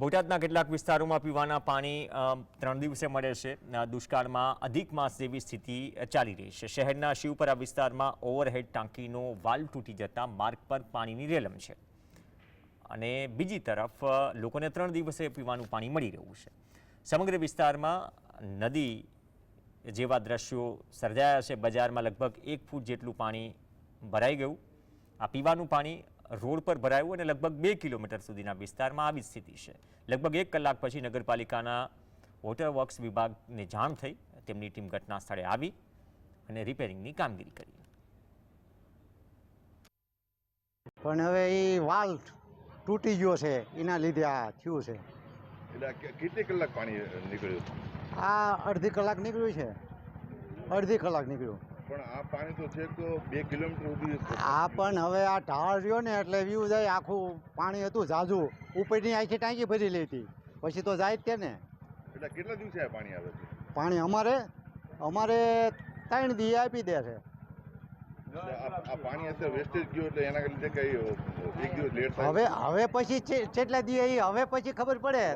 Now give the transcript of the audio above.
બોટાદના કેટલાક વિસ્તારોમાં પીવાના પાણી ત્રણ દિવસે મળે છે. દુષ્કાળમાં અધિક માસ જેવી સ્થિતિ ચાલી રહી છે. શહેરના શિવપરા વિસ્તારમાં ઓવરહેડ ટાંકીનો વાલ તૂટી જતા માર્ગ પર પાણીની રેલમ છે. અને બીજી તરફ લોકોને ત્રણ દિવસે પીવાનું પાણી મળી રહ્યું છે. સમગ્ર વિસ્તારમાં નદી જેવા દ્રશ્યો સર્જાયા છે. બજારમાં લગભગ એક ફૂટ જેટલું પાણી ભરાઈ ગયું. આ પીવાનું પાણી રોડ પર ભરાયું અને લગભગ બે કિલોમીટર સુધીના વિસ્તારમાં આવી સ્થિતિ છે. લગભગ એક કલાક પછી નગરપાલિકાના વોટર વર્ક્સ વિભાગને જાણ થઈ તેમની ટીમ ઘટના સ્થળે આવી અને રિપેરિંગની કામગીરી કરી. પણ હવે એ વાલ તૂટી ગયો છે એના લીધે આ થયું છે. એટલે કેટલી કલાક પાણી નીકળ્યું? આ અડધી કલાક નીકળ્યું છે. અડધી કલાક નીકળ્યું. પણ આ પાણી તો છે તો બે કિલોમીટર સુધી આ પણ હવે આ ઢાળ રહ્યો ને એટલે વ્યૂ જાય આખું પાણી હતું ઝાઝુ. ઉપરની આખી ટાંકી ભરી લેતી. પછી તો જાય જ તે ને? એટલે કેટલા દિવસે આ પાણી આવે છે? પાણી અમારે અમારે ત્રણ દી આપી દે છે. આ આ પાણી અત્યારે વેસ્ટેજ ગયું એટલે એના લીધે કઈ એક દિવસ લેટ હવે હવે પછી છે- કેટલા દી હવે પછી ખબર પડે.